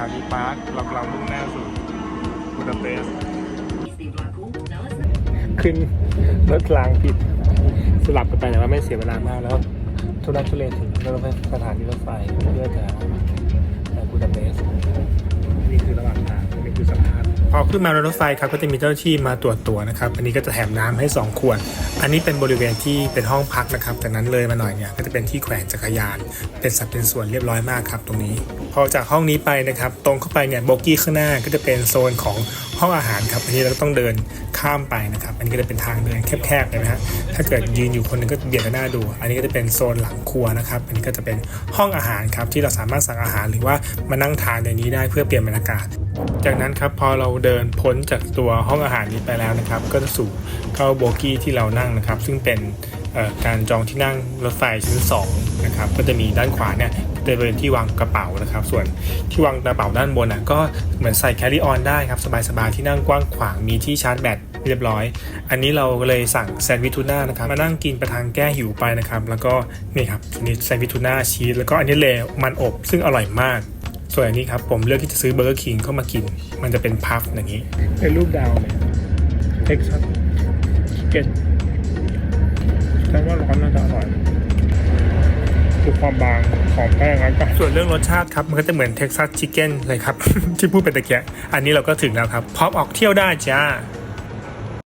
ถานีปาร์คเรากำลังมุ่งหน้าสู่บูดาเปสต์ขึ้นรถกลางผิดสลับกันไปแต่ว่าไม่เสียเวลามากแล้ว ทุรักทุเลถึงรถไฟสถานีรถไฟเพื่อจะไปบูดาเปสต์นี่คือระหว่างทางนี่คือสะพานพอขึ้นมารถไฟครับก็จะมีเจ้าหน้าที่มาตรวจตัวนะครับ อันนี้ก็จะแถมน้ำให้ 2 ขวด อันนี้เป็นบริเวณที่เป็นห้องพักนะครับ จากนั้นเลยมาหน่อยเนี่ยก็จะเป็นที่แขวนจักรยาน เป็นสัดเป็นส่วนเรียบร้อยมากครับตรงนี้ พอจากห้องนี้ไปนะครับตรงเข้าไปเนี่ยโบกี้ข้างหน้าก็จะเป็นโซนของห้องอาหารครับอันนี้เราต้องเดินข้ามไปนะครับ อันนี้ก็จะเป็นทางเดินแคบๆเลยนะฮะถ้าเกิดยืนอยู่คนหนึงก็เบียดกันหน้าดู อันนี้ก็จะเป็นโซนหลังครัวนะครับอันนี้ก็จะเป็นห้องอาหารครับที่เราสามารถสั่งอาหารหรือว่ามานั่งทานในนี้ได้เพื่อเปลี่ยนบรรยากาศ จากนั้นครับพอเราเดินพ้นจากตัวห้องอาหารนี้ไปแล้วนะครับ ก็จะสู่เข้าโบกี้ที่เรานั่งนะครับ ซึ่งเป็นการจองที่นั่งรถไฟชั้น2นะครับก็จะมีด้านขวาเนี่ย จะเป็นที่วางกระเป๋านะครับ ส่วนที่วางกระเป๋าด้านบนอะก็เหมือนใส่แคริออนได้ครับ สบายๆ ที่นั่งกว้างขวางมีที่ชาร์จแบตเรียบร้อย อันนี้เราเลยสั่งแซนด์วิชทูน่านะครับ มานั่งกินประทังแก้หิวไปนะครับ แล้วก็นี่ครับนนี้แซนด์วิชทูน่าชีสแล้วก็อันนี้เลมันอบซึ่งอร่อยมากส่วนอันนี้ครับผมเลือกที่จะซื้อเบอร์เกอร์คิงเข้ามากิน มันจะเป็นพัฟอย่างนี้ เป็นรูปดาวเลยเท็กซัสเก้นแต่ว่าร้อนน่าจะอร่อย ความบางของแป้งแล้วก็ส่วนเรื่องรสชาติครับ มันก็จะเหมือนเท็กซัสชิคเก้นเลยครับ ที่พูดไปตะเกียอันนี้เราก็ถึงแล้วครับ พร้อมออกเที่ยวได้จ้า